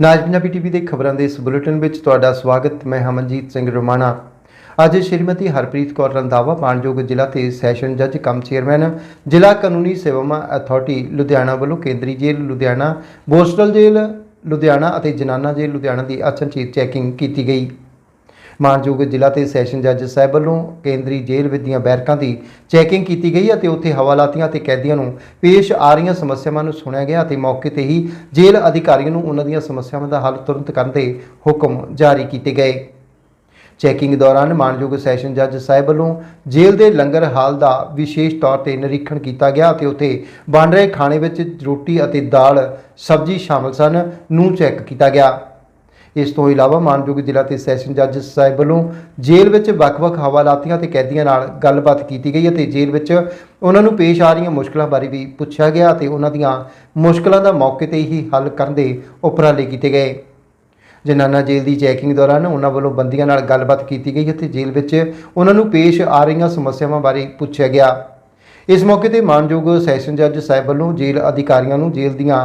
ਨਾਜ Punjabi TV ਦੇ ਖਬਰਾਂ ਦੇ ਇਸ ਬੁਲੇਟਿਨ ਵਿੱਚ ਤੁਹਾਡਾ ਸਵਾਗਤ, ਮੈਂ ਹਮਨਜੀਤ ਸਿੰਘ ਰੋਮਾਣਾ। ਅੱਜ ਸ਼੍ਰੀਮਤੀ ਹਰਪ੍ਰੀਤ ਕੌਰ ਰੰਧਾਵਾ, ਮਾਨਯੋਗ ਜ਼ਿਲ੍ਹਾ ਤੇ ਸੈਸ਼ਨ ਜੱਜ, ਕਮ ਚੇਅਰਮੈਨ, ਜ਼ਿਲ੍ਹਾ ਕਾਨੂੰਨੀ ਸੇਵਾਵਾਂ ਅਥਾਰਟੀ, ਲੁਧਿਆਣਾ ਵੱਲੋਂ ਕੇਂਦਰੀ ਜੇਲ੍ਹ, ਲੁਧਿਆਣਾ, ਬੋਸਟਲ ਜੇਲ੍ਹ, ਲੁਧਿਆਣਾ ਅਤੇ ਜਨਾਨਾ ਜੇਲ੍ਹ, ਲੁਧਿਆਣਾ ਦੀ ਅਚਨਚੇਤ ਚੈਕਿੰਗ ਕੀਤੀ ਗਈ। ਮਾਨਯੋਗ ਜ਼ਿਲ੍ਹਾ ਤੇ ਸੈਸ਼ਨ ਜੱਜ ਸਾਹਿਬ ਵੱਲੋਂ ਕੇਂਦਰੀ ਜੇਲ੍ਹ ਵਿੱਚ ਦੀਆਂ ਬੈਰਕਾਂ ਦੀ ਚੈਕਿੰਗ ਕੀਤੀ ਗਈ ਅਤੇ ਉੱਥੇ ਹਵਾਲਾਤੀਆਂ ਤੇ ਕੈਦੀਆਂ ਨੂੰ ਪੇਸ਼ ਆ ਰਹੀਆਂ ਸਮੱਸਿਆਵਾਂ ਨੂੰ ਸੁਣਿਆ ਗਿਆ ਅਤੇ ਮੌਕੇ ਤੇ ਹੀ ਜੇਲ੍ਹ ਅਧਿਕਾਰੀਆਂ ਨੂੰ ਉਹਨਾਂ ਦੀਆਂ ਸਮੱਸਿਆਵਾਂ ਦਾ ਹੱਲ ਤੁਰੰਤ ਕਰਨ ਦੇ ਹੁਕਮ ਜਾਰੀ ਕੀਤੇ ਗਏ। ਚੈਕਿੰਗ ਦੌਰਾਨ ਮਾਨਯੋਗ ਸੈਸ਼ਨ ਜੱਜ ਸਾਹਿਬ ਵੱਲੋਂ ਜੇਲ੍ਹ ਦੇ ਲੰਗਰ ਹਾਲ ਦਾ ਵਿਸ਼ੇਸ਼ ਤੌਰ ਤੇ ਨਿਰੀਖਣ ਕੀਤਾ ਗਿਆ ਅਤੇ ਉੱਥੇ ਬਣ ਰਹੇ ਖਾਣੇ ਵਿੱਚ ਰੋਟੀ ਅਤੇ ਦਾਲ, ਸਬਜ਼ੀ ਸ਼ਾਮਲ ਸਨ, ਨੂੰ ਚੈੱਕ ਕੀਤਾ ਗਿਆ। ਇਸ ਤੋਂ ਇਲਾਵਾ ਮਾਨਯੋਗ ਜ਼ਿਲ੍ਹਾ ਤੇ ਸੈਸ਼ਨ ਜੱਜ ਸਾਹਿਬ ਵੱਲੋਂ ਜੇਲ੍ਹ ਵਿੱਚ ਵੱਖ-ਵੱਖ ਹਵਾਲਾਤੀਆਂ ਤੇ ਕੈਦੀਆਂ ਨਾਲ ਗੱਲਬਾਤ ਕੀਤੀ ਗਈ ਅਤੇ ਜੇਲ੍ਹ ਵਿੱਚ ਉਹਨਾਂ ਨੂੰ ਪੇਸ਼ ਆ ਰਹੀਆਂ ਮੁਸ਼ਕਲਾਂ ਬਾਰੇ ਵੀ ਪੁੱਛਿਆ ਗਿਆ ਅਤੇ ਉਹਨਾਂ ਦੀਆਂ ਮੁਸ਼ਕਲਾਂ ਦਾ ਮੌਕੇ ਤੇ ਹੀ ਹੱਲ ਕਰਨ ਦੇ ਉਪਰਾਲੇ ਕੀਤੇ ਗਏ। ਜਨਾਨਾ ਜੇਲ੍ਹ ਦੀ ਚੈਕਿੰਗ ਦੌਰਾਨ ਉਹਨਾਂ ਵੱਲੋਂ ਬੰਦੀਆਂ ਨਾਲ ਗੱਲਬਾਤ ਕੀਤੀ ਗਈ ਅਤੇ ਜੇਲ੍ਹ ਵਿੱਚ ਉਹਨਾਂ ਨੂੰ ਪੇਸ਼ ਆ ਰਹੀਆਂ ਸਮੱਸਿਆਵਾਂ ਬਾਰੇ ਪੁੱਛਿਆ ਗਿਆ। ਇਸ ਮੌਕੇ ਤੇ ਮਾਨਯੋਗ ਸੈਸ਼ਨ ਜੱਜ ਸਾਹਿਬ ਵੱਲੋਂ ਜੇਲ੍ਹ ਅਧਿਕਾਰੀਆਂ ਨੂੰ ਜੇਲ੍ਹ ਦੀਆਂ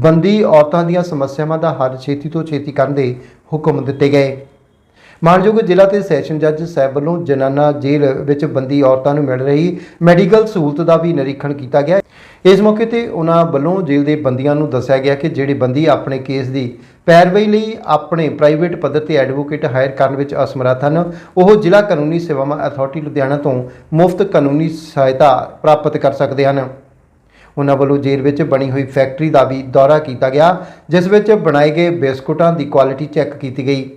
ਬੰਦੀ ਔਰਤਾਂ ਦੀਆਂ ਸਮੱਸਿਆਵਾਂ ਦਾ ਹੱਲ ਛੇਤੀ ਤੋਂ ਛੇਤੀ ਕਰਨ ਦੇ ਹੁਕਮ ਦਿੱਤੇ ਗਏ। ਮਾਨਯੋਗ ਜ਼ਿਲ੍ਹਾ ਤੇ ਸੈਸ਼ਨ ਜੱਜ ਸਾਹਿਬ ਵੱਲੋਂ ਜਨਾਨਾ ਜੇਲ੍ਹ ਵਿੱਚ ਬੰਦੀ ਔਰਤਾਂ ਨੂੰ ਮਿਲ ਰਹੀ ਮੈਡੀਕਲ ਸਹੂਲਤ ਦਾ ਵੀ ਨਿਰੀਖਣ ਕੀਤਾ ਗਿਆ। ਇਸ ਮੌਕੇ ਤੇ ਉਹਨਾਂ ਵੱਲੋਂ ਜੇਲ੍ਹ ਦੇ ਬੰਦੀਆਂ ਨੂੰ ਦੱਸਿਆ ਗਿਆ ਕਿ ਜਿਹੜੇ ਬੰਦੀ ਆਪਣੇ ਕੇਸ ਦੀ ਪੈਰਵਾਈ ਲਈ ਆਪਣੇ ਪ੍ਰਾਈਵੇਟ ਪੱਧਰ ਤੇ ਐਡਵੋਕੇਟ ਹਾਇਰ ਕਰਨ ਵਿੱਚ ਅਸਮਰੱਥ ਹਨ, ਉਹ ਜ਼ਿਲ੍ਹਾ ਕਾਨੂੰਨੀ ਸੇਵਾਵਾਂ ਅਥਾਰਟੀ ਲੁਧਿਆਣਾ ਤੋਂ ਮੁਫਤ ਕਾਨੂੰਨੀ ਸਹਾਇਤਾ ਪ੍ਰਾਪਤ ਕਰ ਸਕਦੇ ਹਨ। ਉਹਨਾਂ ਵੱਲੋਂ ਜੇਲ੍ਹ ਵਿੱਚ ਬਣੀ ਹੋਈ ਫੈਕਟਰੀ ਦਾ ਵੀ ਦੌਰਾ ਕੀਤਾ ਗਿਆ, ਜਿਸ ਵਿੱਚ ਬਣਾਏ ਗਏ ਬਿਸਕੁਟਾਂ ਦੀ ਕੁਆਲਿਟੀ ਚੈੱਕ ਕੀਤੀ ਗਈ।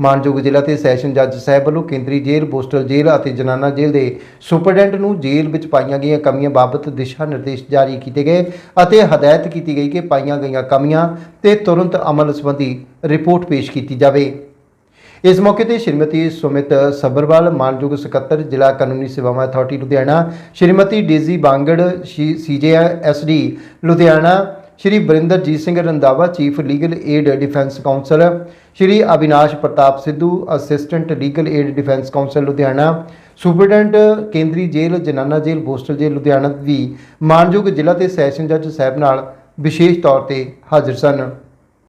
ਮਾਨਯੋਗ ਜ਼ਿਲ੍ਹਾ ਤੇ ਸੈਸ਼ਨ ਜੱਜ ਸਾਹਿਬ ਵੱਲੋਂ ਕੇਂਦਰੀ ਜੇਲ੍ਹ, ਪੋਸਟਲ ਜੇਲ੍ਹ ਅਤੇ ਜਨਾਨਾ ਜੇਲ੍ਹ ਦੇ ਸੁਪਰਡੈਂਟ ਨੂੰ ਜੇਲ੍ਹ ਵਿੱਚ ਪਾਈਆਂ ਗਈਆਂ ਕਮੀਆਂ ਬਾਬਤ ਦਿਸ਼ਾ ਨਿਰਦੇਸ਼ ਜਾਰੀ ਕੀਤੇ ਗਏ ਅਤੇ ਹਦਾਇਤ ਕੀਤੀ ਗਈ ਕਿ ਪਾਈਆਂ ਗਈਆਂ ਕਮੀਆਂ ਤੇ ਤੁਰੰਤ ਅਮਲ ਸੰਬੰਧੀ ਰਿਪੋਰਟ ਪੇਸ਼ ਕੀਤੀ ਜਾਵੇ। ਇਸ ਮੌਕੇ ਤੇ ਸ਼੍ਰੀਮਤੀ ਸੁਮਿਤ ਸੱਭਰਵਾਲ, ਮਾਨਯੋਗ ਸਕੱਤਰ, ਜ਼ਿਲ੍ਹਾ ਕਾਨੂੰਨੀ ਸੇਵਾਵਾਂ authority Ludhiana, Shrimati Daisy Bangar CJSD Ludhiana Shri Barinderjit Singh Randhawa chief legal aid defence counsel Shri Avinash Pratap Sidhu, assistant legal aid defence counsel Ludhiana, superintendent ਕੇਂਦਰੀ ਜੇਲ੍ਹ, ਜਨਾਨਾ ਜੇਲ੍ਹ ਬੋਸਟਲ ਜੇਲ੍ਹ, ਲੁਧਿਆਣਾ ਵੀ ਮਾਨਯੋਗ ਜ਼ਿਲ੍ਹਾ ਤੇ ਸੈਸ਼ਨ ਜੱਜ ਸਾਹਿਬ ਨਾਲ ਵਿਸ਼ੇਸ਼ ਤੌਰ ਤੇ ਹਾਜ਼ਰ ਸਨ।